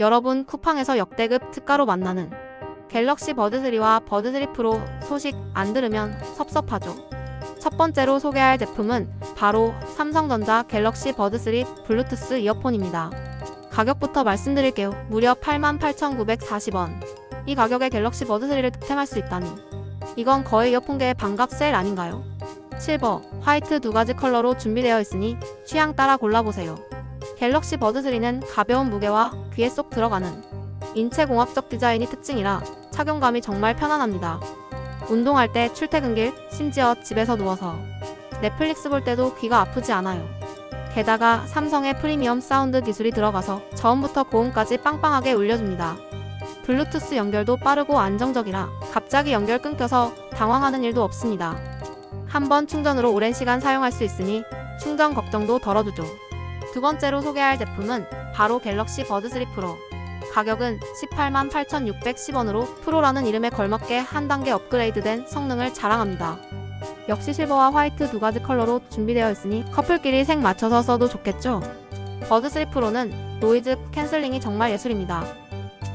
여러분 쿠팡에서 역대급 특가로 만나는 갤럭시 버드3와 버드3 프로 소식 안 들으면 섭섭하죠. 첫 번째로 소개할 제품은 바로 삼성전자 갤럭시 버드3 블루투스 이어폰입니다. 가격부터 말씀드릴게요. 무려 88,940원. 이 가격에 갤럭시 버드3를 득템할 수 있다니. 이건 거의 이어폰계의 반값 세일 아닌가요? 실버, 화이트 두 가지 컬러로 준비되어 있으니 취향 따라 골라보세요. 갤럭시 버드3는 가벼운 무게와 귀에 쏙 들어가는 인체공학적 디자인이 특징이라 착용감이 정말 편안합니다. 운동할 때 출퇴근길, 심지어 집에서 누워서 넷플릭스 볼 때도 귀가 아프지 않아요. 게다가 삼성의 프리미엄 사운드 기술이 들어가서 저음부터 고음까지 빵빵하게 울려줍니다. 블루투스 연결도 빠르고 안정적이라 갑자기 연결 끊겨서 당황하는 일도 없습니다. 한 번 충전으로 오랜 시간 사용할 수 있으니 충전 걱정도 덜어두죠. 두 번째로 소개할 제품은 바로 갤럭시 버드 3 프로. 가격은 18만 8,610원으로 프로라는 이름에 걸맞게 한 단계 업그레이드된 성능을 자랑합니다. 역시 실버와 화이트 두 가지 컬러로 준비되어 있으니 커플끼리 색 맞춰서 써도 좋겠죠? 버드 3 프로는 노이즈 캔슬링이 정말 예술입니다.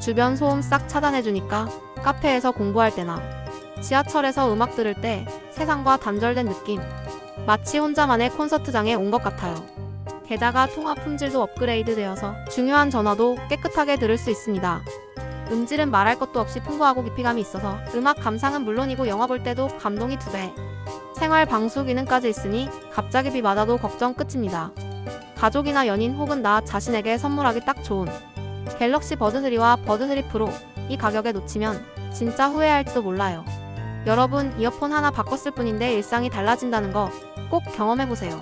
주변 소음 싹 차단해주니까 카페에서 공부할 때나 지하철에서 음악 들을 때 세상과 단절된 느낌. 마치 혼자만의 콘서트장에 온 것 같아요. 게다가 통화 품질도 업그레이드 되어서 중요한 전화도 깨끗하게 들을 수 있습니다. 음질은 말할 것도 없이 풍부하고 깊이감이 있어서 음악 감상은 물론이고 영화 볼 때도 감동이 두 배. 생활 방수 기능까지 있으니 갑자기 비 맞아도 걱정 끝입니다. 가족이나 연인 혹은 나 자신에게 선물하기 딱 좋은 갤럭시 버드 3와 버드 3 프로 이 가격에 놓치면 진짜 후회할지도 몰라요. 여러분 이어폰 하나 바꿨을 뿐인데 일상이 달라진다는 거 꼭 경험해보세요.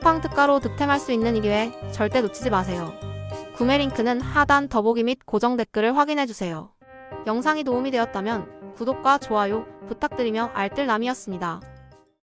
쿠팡 특가로 득템할 수 있는 이 기회 절대 놓치지 마세요. 구매 링크는 하단 더보기 및 고정 댓글을 확인해주세요. 영상이 도움이 되었다면 구독과 좋아요 부탁드리며 알뜰남이었습니다.